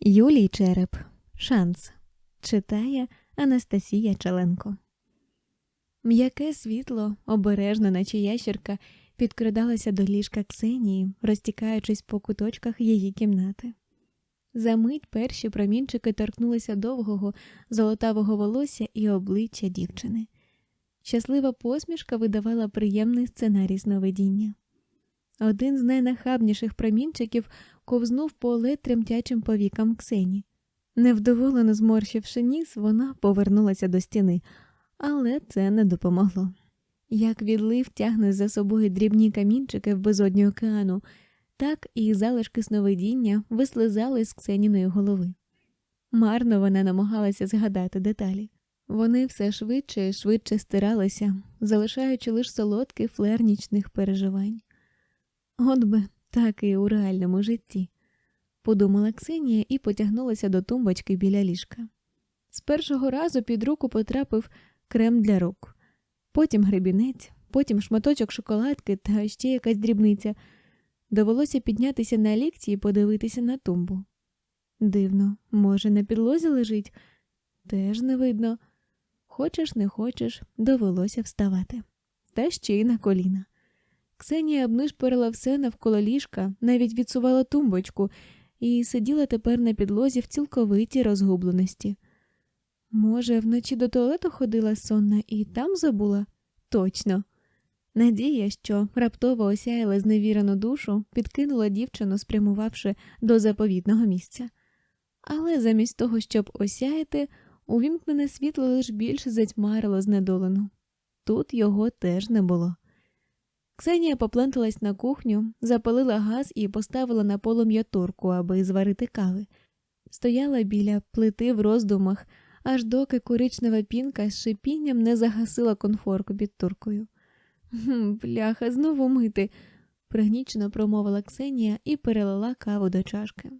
Юлій Череп. Шанс. Читає Анастасія Чаленко. М'яке світло, обережно, наче ящерка, підкрадалося до ліжка Ксенії, розтікаючись по куточках її кімнати. За мить перші промінчики торкнулися довгого, золотавого волосся і обличчя дівчини. Щаслива посмішка видавала приємний сценарій сновидіння. Один з найнахабніших промінчиків ковзнув по тремтячим повікам Ксені. Невдоволено зморщивши ніс, вона повернулася до стіни, але це не допомогло. Як відлив тягне за собою дрібні камінчики в безодні океану, так і залишки сновидіння вислизали з Ксеніної голови. Марно вона намагалася згадати деталі. Вони все швидше і швидше стиралися, залишаючи лише солодкий флер нічних переживань. От би так і у реальному житті, подумала Ксенія і потягнулася до тумбочки біля ліжка. З першого разу під руку потрапив крем для рук, потім гребінець, потім шматочок шоколадки та ще якась дрібниця. Довелося піднятися на лікті і подивитися на тумбу. Дивно, може, на підлозі лежить? Теж не видно. Хочеш, не хочеш, довелося вставати. Та ще й на коліна. Ксенія обнишпорила все навколо ліжка, навіть відсувала тумбочку і сиділа тепер на підлозі в цілковитій розгубленості. Може, вночі до туалету ходила сонна і там забула? Точно. Надія, що раптово осяяла зневірену душу, підкинула дівчину, спрямувавши до заповідного місця. Але замість того, щоб осяяти, увімкнене світло лиш більше затьмарило знедолену. Тут його теж не було. Ксенія попленталась на кухню, запалила газ і поставила на полум'я турку, аби зварити кави. Стояла біля плити в роздумах, аж доки коричнева пінка з шипінням не загасила конфорку під туркою. Бляха, знову мити, пригнічено промовила Ксенія і перелила каву до чашки.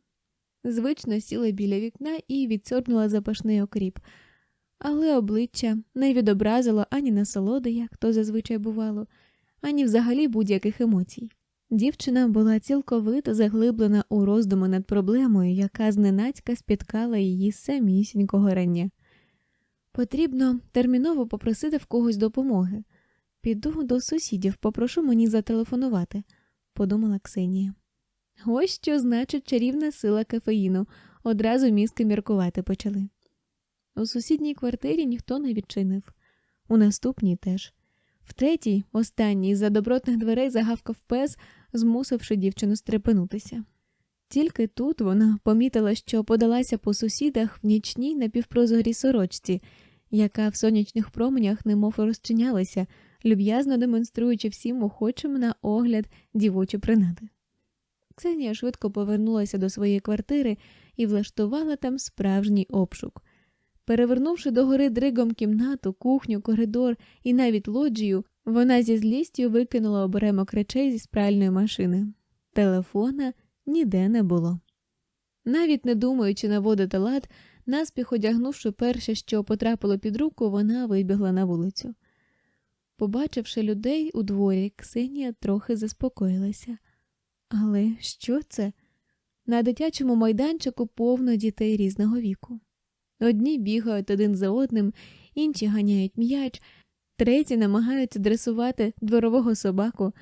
Звично сіла біля вікна і відсорбнула запашний окріп, але обличчя не відобразило ані насолоди, як то зазвичай бувало, ані взагалі будь-яких емоцій. Дівчина була цілковито заглиблена у роздуми над проблемою, яка зненацька спіткала її самісінького рання. Потрібно терміново попросити в когось допомоги. Піду до сусідів, попрошу мені зателефонувати, подумала Ксенія. Ось що значить чарівна сила кафеїну, одразу мізки міркувати почали. У сусідній квартирі ніхто не відчинив, у наступній теж. В третій, останній, за добротних дверей загавкав пес, змусивши дівчину стрепенутися. Тільки тут вона помітила, що подалася по сусідах в нічній напівпрозорій сорочці, яка в сонячних променях немов розчинялася, люб'язно демонструючи всім охочим на огляд дівочі принади. Ксенія швидко повернулася до своєї квартири і влаштувала там справжній обшук. Перевернувши догори дригом кімнату, кухню, коридор і навіть лоджію, вона зі злістю викинула оберемок речей зі спральної машини. Телефона ніде не було. Навіть не думаючи наводити лад, наспіх одягнувши перше, що потрапило під руку, вона вибігла на вулицю. Побачивши людей у дворі, Ксенія трохи заспокоїлася. Але що це? На дитячому майданчику повно дітей різного віку. Одні бігають один за одним, інші ганяють м'яч, треті намагаються дресувати дворового собаку,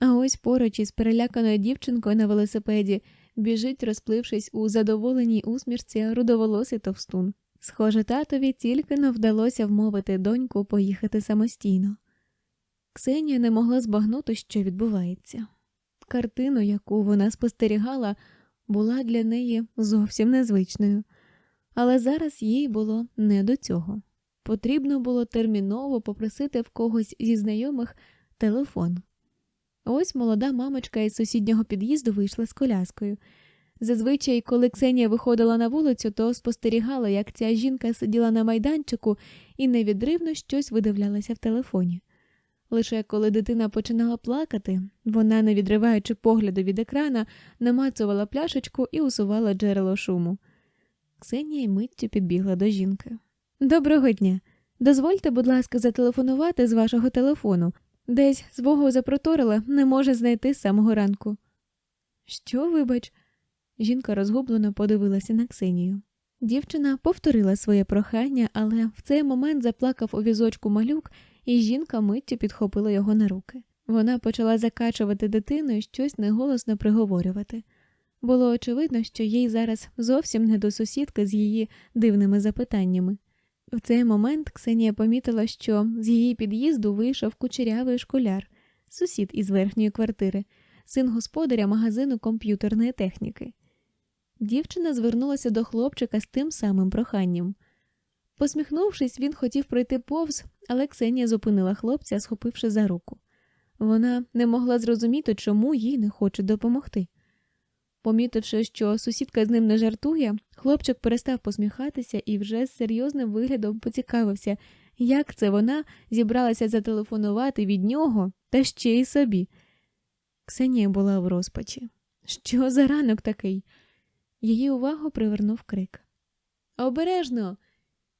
а ось поруч із переляканою дівчинкою на велосипеді біжить, розплившись у задоволеній усмішці рудоволосий товстун. Схоже, татові тільки не вдалося вмовити доньку поїхати самостійно. Ксенія не могла збагнути, що відбувається. Картину, яку вона спостерігала, була для неї зовсім незвичною, але зараз їй було не до цього. Потрібно було терміново попросити в когось зі знайомих телефон. Ось молода мамочка із сусіднього під'їзду вийшла з коляскою. Зазвичай, коли Ксенія виходила на вулицю, то спостерігала, як ця жінка сиділа на майданчику і невідривно щось видивлялася в телефоні. Лише коли дитина починала плакати, вона, не відриваючи погляду від екрана, намацувала пляшечку і усувала джерело шуму. Ксенія й миттю підбігла до жінки. Доброго дня. Дозвольте, будь ласка, зателефонувати з вашого телефону. Десь свого запроторила, не може знайти з самого ранку. Що, вибач? Жінка розгублено подивилася на Ксенію. Дівчина повторила своє прохання, але в цей момент заплакав у візочку малюк, і жінка миттю підхопила його на руки. Вона почала закачувати дитину і щось неголосно приговорювати. Було очевидно, що їй зараз зовсім не до сусідки з її дивними запитаннями. В цей момент Ксенія помітила, що з її під'їзду вийшов кучерявий школяр, сусід із верхньої квартири, син господаря магазину комп'ютерної техніки. Дівчина звернулася до хлопчика з тим самим проханням. Посміхнувшись, він хотів пройти повз, але Ксенія зупинила хлопця, схопивши за руку. Вона не могла зрозуміти, чому їй не хочуть допомогти. Помітивши, що сусідка з ним не жартує, хлопчик перестав посміхатися і вже з серйозним виглядом поцікавився, як це вона зібралася зателефонувати від нього та ще й собі. Ксенія була в розпачі. Що за ранок такий? Її увагу привернув крик. Обережно!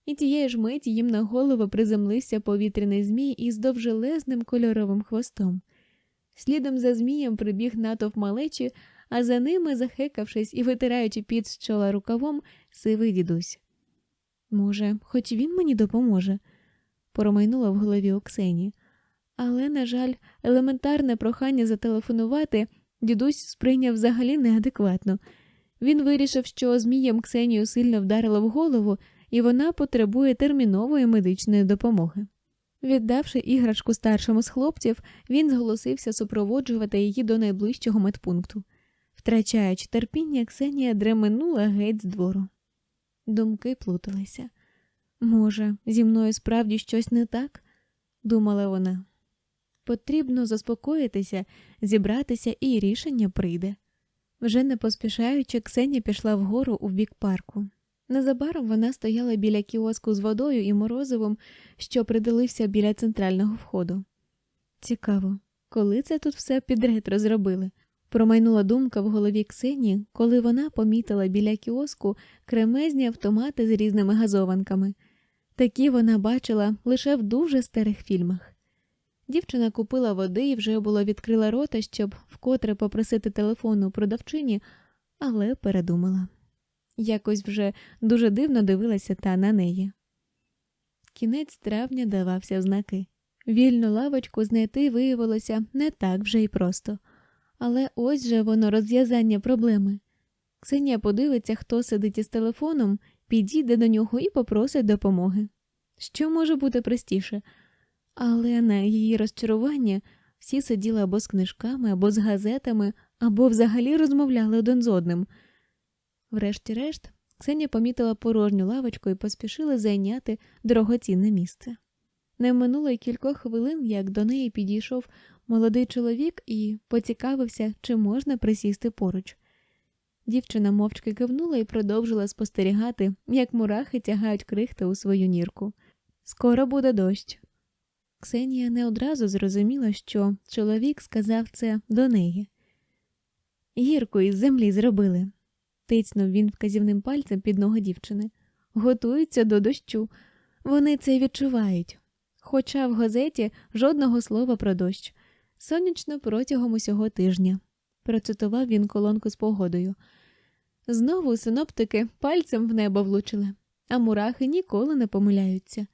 І тієї ж миті їм на голову приземлився повітряний змій із довжелезним кольоровим хвостом. Слідом за змієм прибіг натовп малечі, а за ними, захекавшись і витираючи під з чола рукавом, сивий дідусь. Може, хоч він мені допоможе, промайнула в голові Оксені. Але, на жаль, елементарне прохання зателефонувати дідусь сприйняв взагалі неадекватно. Він вирішив, що зміям Ксенію сильно вдарило в голову, і вона потребує термінової медичної допомоги. Віддавши іграшку старшому з хлопців, він зголосився супроводжувати її до найближчого медпункту. Втрачаючи терпіння, Ксенія дременула геть з двору. Думки плуталися. Може, зі мною справді щось не так? думала вона. Потрібно заспокоїтися, зібратися, і рішення прийде. Вже не поспішаючи, Ксенія пішла вгору у бік парку. Незабаром вона стояла біля кіоску з водою і морозивом, що придилився біля центрального входу. Цікаво, коли це тут все підряд розробили? Промайнула думка в голові Ксенії, коли вона помітила біля кіоску кремезні автомати з різними газованками. Такі вона бачила лише в дуже старих фільмах. Дівчина купила води і вже було відкрила рота, щоб вкотре попросити телефону продавчині, але передумала. Якось вже дуже дивно дивилася та на неї. Кінець травня давався в знаки. Вільну лавочку знайти виявилося не так вже й просто. Але ось же воно розв'язання проблеми. Ксенія подивиться, хто сидить із телефоном, підійде до нього і попросить допомоги. Що може бути простіше? Але на її розчарування всі сиділи або з книжками, або з газетами, або взагалі розмовляли один з одним. Врешті-решт, Ксенія помітила порожню лавочку і поспішила зайняти дорогоцінне місце. Не минуло й кількох хвилин, як до неї підійшов молодий чоловік і поцікавився, чи можна присісти поруч. Дівчина мовчки кивнула і продовжила спостерігати, як мурахи тягають крихти у свою нірку. Скоро буде дощ. Ксенія не одразу зрозуміла, що чоловік сказав це до неї. Гірку із землі зробили, тицнув він вказівним пальцем під ногу дівчини. Готуються до дощу. Вони це відчувають. Хоча в газеті жодного слова про дощ. Сонячно протягом усього тижня, процитував він колонку з погодою. Знову синоптики пальцем в небо влучили, а мурахи ніколи не помиляються.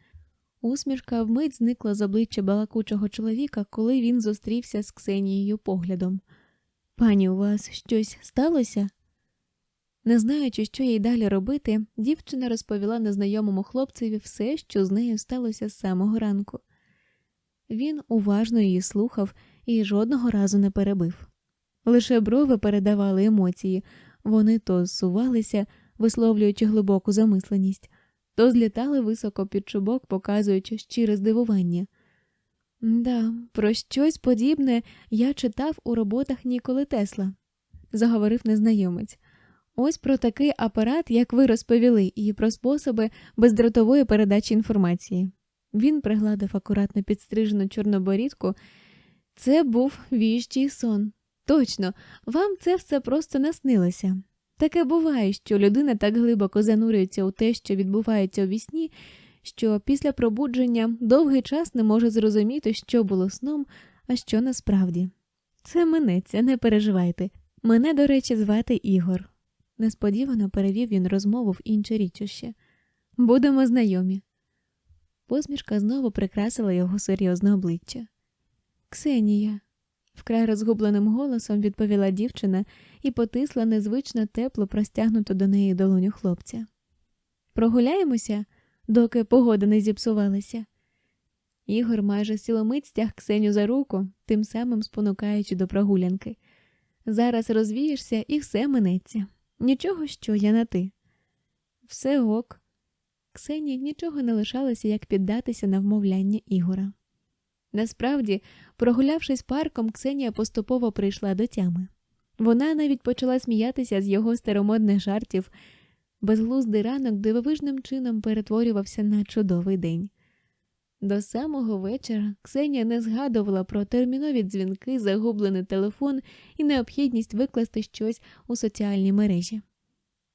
Усмішка вмить зникла з обличчя балакучого чоловіка, коли він зустрівся з Ксенією поглядом. Пані, у вас щось сталося? Не знаючи, що їй далі робити, дівчина розповіла незнайомому хлопцеві все, що з нею сталося з самого ранку. Він уважно її слухав і жодного разу не перебив. Лише брови передавали емоції, вони то зсувалися, висловлюючи глибоку замисленість, то злітали високо під чубок, показуючи щире здивування. Да, про щось подібне я читав у роботах Ніколи Тесла, заговорив незнайомець. Ось про такий апарат, як ви розповіли, і про способи бездротової передачі інформації. Він пригладив акуратно підстрижену чорноборідку. Це був віщий сон. Точно, вам це все просто наснилося. Таке буває, що людина так глибоко занурюється у те, що відбувається у вісні, що після пробудження довгий час не може зрозуміти, що було сном, а що насправді. Це минеться, не переживайте. Мене, до речі, звати Ігор. Несподівано перевів він розмову в інше річище. Будемо знайомі. Посмішка знову прикрасила його серйозне обличчя. Ксенія, вкрай розгубленим голосом відповіла дівчина і потисла незвично тепло простягнуту до неї долоню хлопця. Прогуляємося, доки погода не зіпсувалася. Ігор майже сіломить стяг Ксеню за руку, тим самим спонукаючи до прогулянки. Зараз розвієшся і все минеться. Нічого, що я на ти. Все ок. Ксенії нічого не лишалося, як піддатися на вмовляння Ігора. Насправді, прогулявшись парком, Ксенія поступово прийшла до тями. Вона навіть почала сміятися з його старомодних жартів. Безглуздий ранок дивовижним чином перетворювався на чудовий день. До самого вечора Ксенія не згадувала про термінові дзвінки, загублений телефон і необхідність викласти щось у соціальній мережі.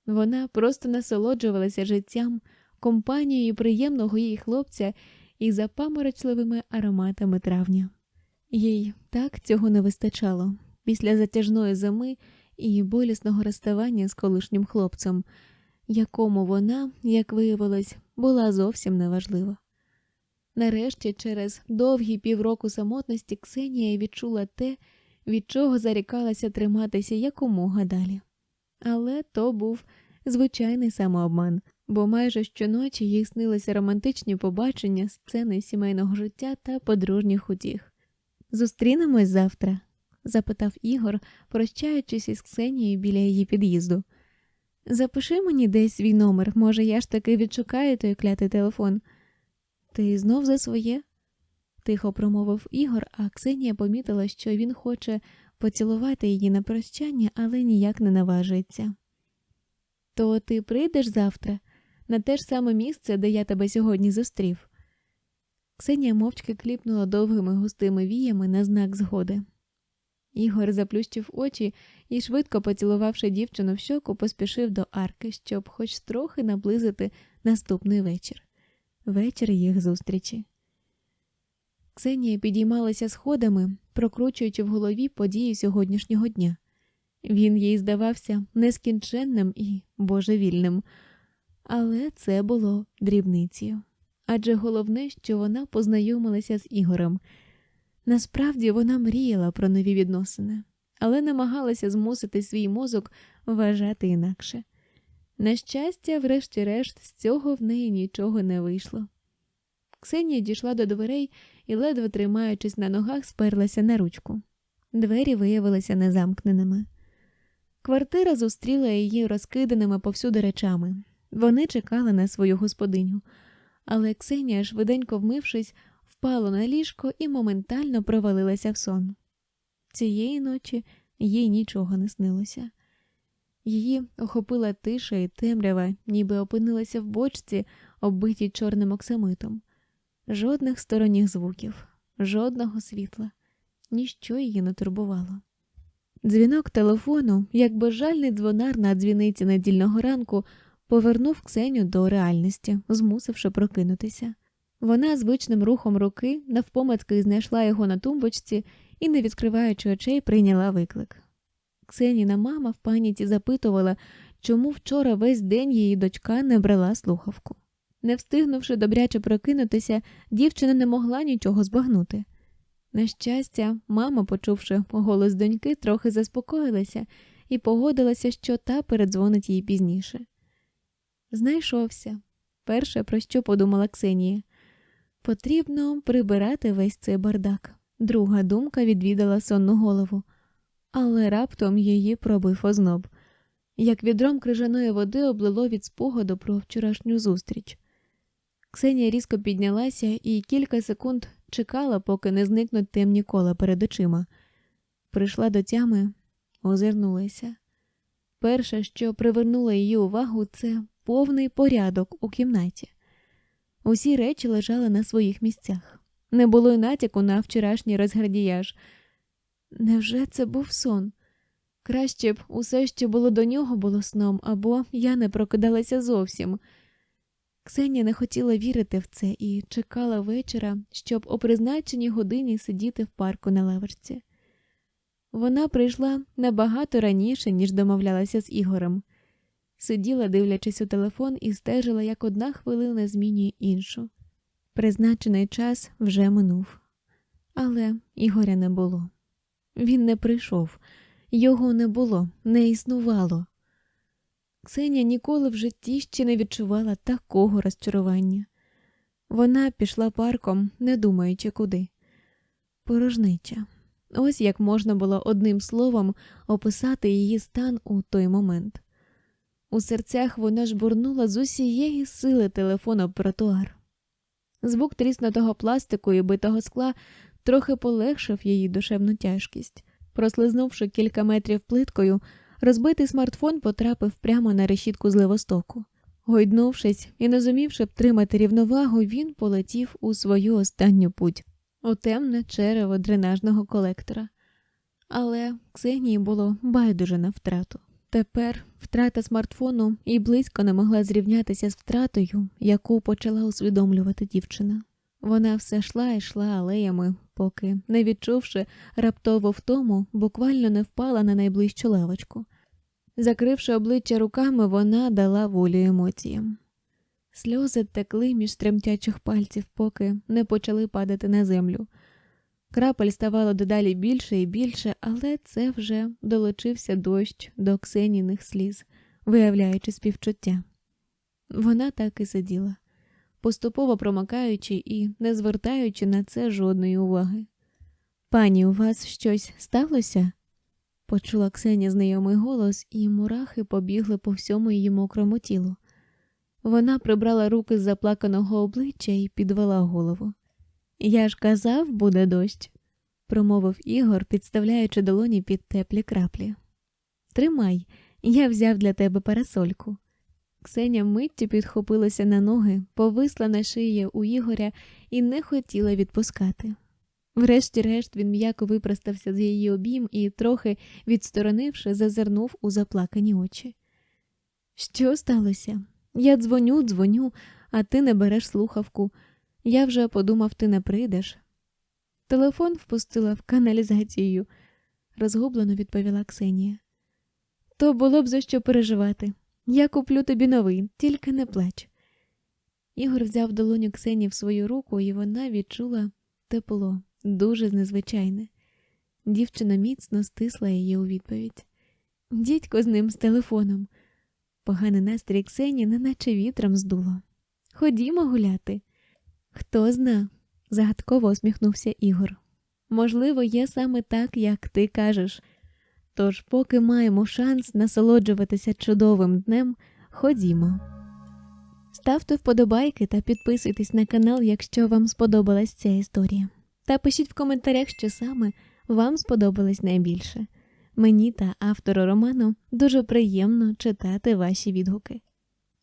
Вона просто насолоджувалася життям, компанією приємного її хлопця і запаморочливими ароматами травня. Їй так цього не вистачало після затяжної зими і болісного розставання з колишнім хлопцем, якому вона, як виявилось, була зовсім неважлива. Нарешті, через довгі півроку самотності, Ксенія відчула те, від чого зарікалася триматися якомога далі. Але то був звичайний самообман, бо майже щоночі їй снилися романтичні побачення, сцени сімейного життя та подружніх утіх. Зустрінемось завтра? запитав Ігор, прощаючись із Ксенією біля її під'їзду. Запиши мені десь свій номер, може, я ж таки відшукаю той клятий телефон. Ти знов за своє? тихо промовив Ігор, а Ксенія помітила, що він хоче поцілувати її на прощання, але ніяк не наважується. То ти прийдеш завтра на те ж саме місце, де я тебе сьогодні зустрів. Ксенія мовчки кліпнула довгими густими віями на знак згоди. Ігор заплющив очі і, швидко поцілувавши дівчину в щоку, поспішив до арки, щоб хоч трохи наблизити наступний вечір вечір їх зустрічі. Ксенія підіймалася сходами, прокручуючи в голові події сьогоднішнього дня. Він їй здавався нескінченним і божевільним, але це було дрібницею. Адже головне, що вона познайомилася з Ігорем. Насправді вона мріяла про нові відносини, але намагалася змусити свій мозок вважати інакше. На щастя, врешті-решт, з цього в неї нічого не вийшло. Ксенія дійшла до дверей і, ледве тримаючись на ногах, сперлася на ручку. Двері виявилися незамкненими. Квартира зустріла її розкиданими повсюди речами. Вони чекали на свою господиню, але Ксенія, швиденько вмившись, впала на ліжко і моментально провалилася в сон. Цієї ночі їй нічого не снилося. Її охопила тиша і темрява, ніби опинилася в бочці, оббитій чорним оксамитом. Жодних сторонніх звуків, жодного світла, ніщо її не турбувало. Дзвінок телефону, як безжальний дзвонар на дзвіниці недільного ранку, повернув Ксеню до реальності, змусивши прокинутися. Вона звичним рухом руки навпомацьки знайшла його на тумбочці і, не відкриваючи очей, прийняла виклик. Ксеніна мама в паніці запитувала, чому вчора весь день її дочка не брала слухавку. Не встигнувши добряче прокинутися, дівчина не могла нічого збагнути. На щастя, мама, почувши голос доньки, трохи заспокоїлася і погодилася, що та передзвонить їй пізніше. Знайшовся. Перше, про що подумала Ксенія. Потрібно прибирати весь цей бардак. Друга думка відвідала сонну голову але раптом її пробив озноб, як відром крижаної води облило від спогаду про вчорашню зустріч. Ксенія різко піднялася і кілька секунд чекала, поки не зникнуть темні кола перед очима. Прийшла до тями, озирнулася. Перше, що привернуло її увагу, це повний порядок у кімнаті. Усі речі лежали на своїх місцях. Не було й натяку на вчорашній розградіяж – Невже це був сон? Краще б усе, що було до нього, було сном, або я не прокидалася зовсім. Ксенія не хотіла вірити в це і чекала вечора, щоб о призначеній годині сидіти в парку на лавочці. Вона прийшла набагато раніше, ніж домовлялася з Ігорем. Сиділа, дивлячись у телефон, і стежила, як одна хвилина змінює іншу. Призначений час вже минув, але Ігоря не було. Він не прийшов, його не було, не існувало. Ксенія ніколи в житті ще не відчувала такого розчарування. Вона пішла парком, не думаючи куди. Порожнича. Ось як можна було одним словом описати її стан у той момент. У серцях вона жбурнула з усієї сили телефон об тротуар. Звук тріснутого пластику і битого скла трохи полегшив її душевну тяжкість. Прослизнувши кілька метрів плиткою, розбитий смартфон потрапив прямо на решітку зливостоку. Гойднувшись і не зумівши втримати рівновагу, він полетів у свою останню путь у темне черево дренажного колектора. Але Ксенії було байдуже на втрату. Тепер втрата смартфону і близько не могла зрівнятися з втратою, яку почала усвідомлювати дівчина. Вона все йшла і йшла алеями, поки, не відчувши раптово втому, буквально не впала на найближчу лавочку. Закривши обличчя руками, вона дала волю емоціям. Сльози текли між тремтячих пальців, поки не почали падати на землю. Крапель ставало дедалі більше і більше, але це вже долучився дощ до Ксеніних сліз, виявляючи співчуття. Вона так і сиділа, поступово промокаючи і не звертаючи на це жодної уваги. Пані, у вас щось сталося? почула Ксенія знайомий голос, і мурахи побігли по всьому її мокрому тілу. Вона прибрала руки з заплаканого обличчя і підвела голову. Я ж казав, буде дощ, промовив Ігор, підставляючи долоні під теплі краплі. Тримай, я взяв для тебе парасольку. Ксеня миттю підхопилася на ноги, повисла на шиї у Ігоря і не хотіла відпускати. Врешті-решт він м'яко випростався з її обійм і, трохи відсторонивши, зазирнув у заплакані очі. Що сталося? Я дзвоню, дзвоню, а ти не береш слухавку. Я вже подумав, ти не прийдеш. Телефон впустила в каналізацію, розгублено відповіла Ксенія. То було б за що переживати. Я куплю тобі новий, тільки не плач. Ігор взяв долоню Ксенії в свою руку, і вона відчула тепло, дуже незвичайне. Дівчина міцно стисла її у відповідь. Дідько з ним з телефоном. Поганий настрій Ксені неначе вітром здуло. Ходімо гуляти. Хто зна, загадково усміхнувся Ігор. Можливо, є саме так, як ти кажеш. Тож, поки маємо шанс насолоджуватися чудовим днем, ходімо. Ставте вподобайки та підписуйтесь на канал, якщо вам сподобалась ця історія. Та пишіть в коментарях, що саме вам сподобалось найбільше. Мені та автору роману дуже приємно читати ваші відгуки.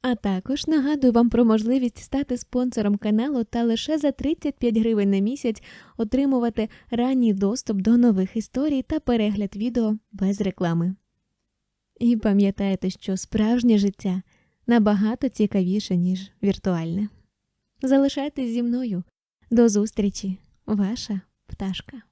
А також нагадую вам про можливість стати спонсором каналу та лише за 35 гривень на місяць отримувати ранній доступ до нових історій та перегляд відео без реклами. І пам'ятайте, що справжнє життя набагато цікавіше, ніж віртуальне. Залишайтесь зі мною. До зустрічі, ваша пташка.